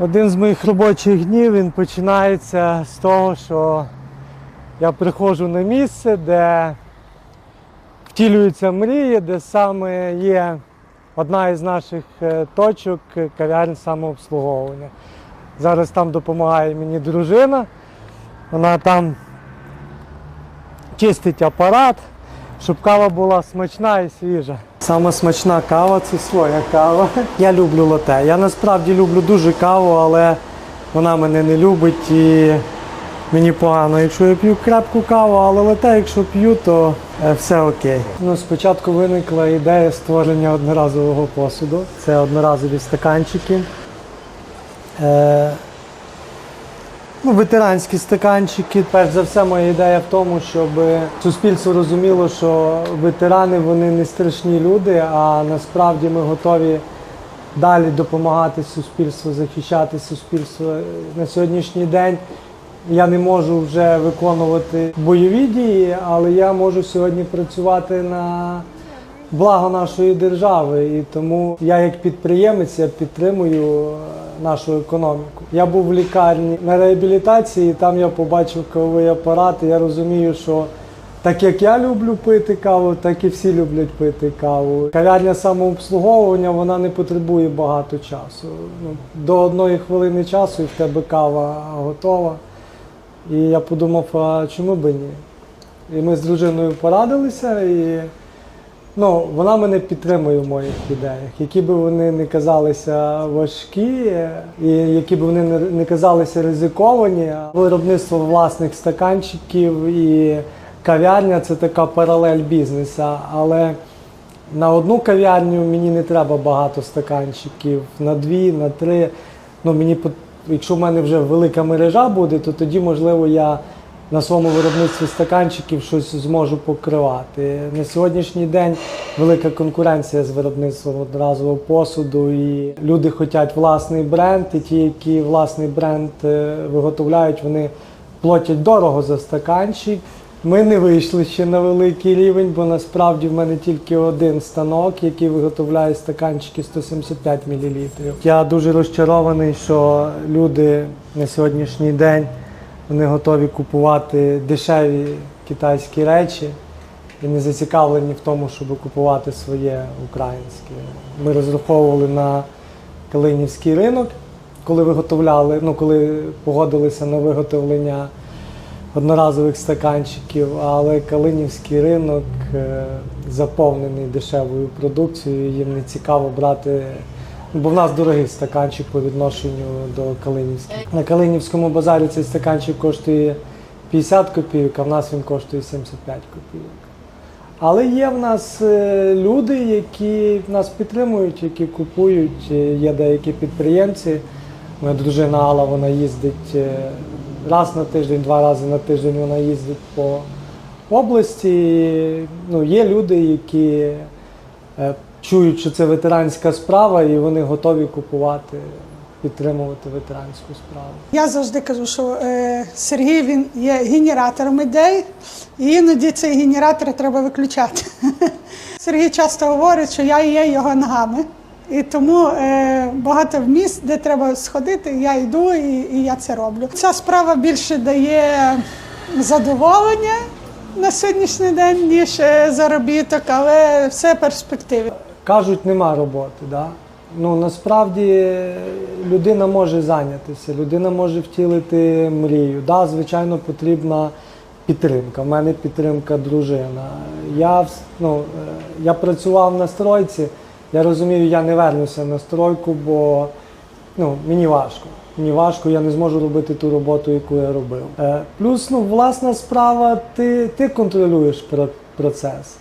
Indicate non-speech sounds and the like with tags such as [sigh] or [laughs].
Один з моїх робочих днів він починається з того, що я приходжу на місце, де втілюються мрії, де саме є одна із наших е, точок кав'ярень самообслуговування. Зараз там допомагає мені дружина. Вона там чистить апарат, щоб кава була смачна і свіжа. Саме смачна кава це своя кава. Я люблю лате. Я насправді люблю дуже каву, але вона мене не любить і мені погано, якщо я п'ю крепку каву, але лате, якщо п'ю, то е, все окей. Ну, спочатку виникла ідея створення одноразового посуду. Це одноразові стаканчики. Е, Ну, ветеранські стаканчики. Перш за все, моя ідея в тому, щоб суспільство розуміло, що ветерани вони не страшні люди, а насправді ми готові далі допомагати суспільству, захищати суспільство. На сьогоднішній день я не можу вже виконувати бойові дії, але я можу сьогодні працювати на благо нашої держави. І тому я як підприємець я підтримую е, нашу економіку. Я був в лікарні на реабілітації, там я побачив кавовий апарат. І я розумію, що так як я люблю пити каву, так і всі люблять пити каву. Кав'ярня самообслуговування вона не потребує багато часу. Ну, до одної хвилини часу і в тебе кава готова. І я подумав, а чому би ні? І ми з дружиною порадилися і. Ну, вона мене підтримує в моїх ідеях, які б вони не казалися важкі, і які б вони не- казалися ризиковані. Виробництво власних стаканчиків і кав'ярня це така паралель бізнесу. Але на одну кав'ярню мені не треба багато стаканчиків, на дві, на три. Ну, мені, якщо в мене вже велика мережа буде, то тоді, можливо, я на своєму виробництві стаканчиків щось зможу покривати. На сьогоднішній день велика конкуренція з виробництвом одноразового посуду, і люди хочуть власний бренд, і ті, які власний бренд е, виготовляють, вони платять дорого за стаканчик. Ми не вийшли ще на великий рівень, бо насправді в мене тільки один станок, який виготовляє стаканчики 175 мл. Я дуже розчарований, що люди на сьогоднішній день вони готові купувати дешеві китайські речі і не зацікавлені в тому, щоб купувати своє українське. Ми розраховували на Калинівський ринок, коли виготовляли, ну коли погодилися на виготовлення одноразових стаканчиків, але Калинівський ринок е, заповнений дешевою продукцією, їм не цікаво брати. Бо в нас дорогий стаканчик по відношенню до Калинівських. На Калинівському базарі цей стаканчик коштує 50 копійок, а в нас він коштує 75 копійок. Але є в нас е, люди, які нас підтримують, які купують. Е, Є деякі підприємці. Моя дружина Алла вона їздить е, раз на тиждень, два рази на тиждень вона їздить по області. Ну, є люди, які чують, що це ветеранська справа, і вони готові купувати, підтримувати ветеранську справу. Я завжди кажу, що е, Сергій він є генератором ідей, і іноді цей генератор треба виключати. [laughs] Сергій часто говорить, що я є його ногами. І тому е, багато місць, де треба сходити, я йду і, і я це роблю. Ця справа більше дає задоволення на сьогоднішній день, ніж е, заробіток, але все перспективи. Кажуть, нема роботи. Да? Ну насправді людина може зайнятися, людина може втілити мрію. Да, звичайно, потрібна підтримка. У мене підтримка дружина. Я, ну, е, я працював на стройці, я розумію, я не вернуся на стройку, бо ну, мені важко. Мені важко, я не зможу робити ту роботу, яку я робив. Е, плюс, ну, власна справа, ти, ти контролюєш процес.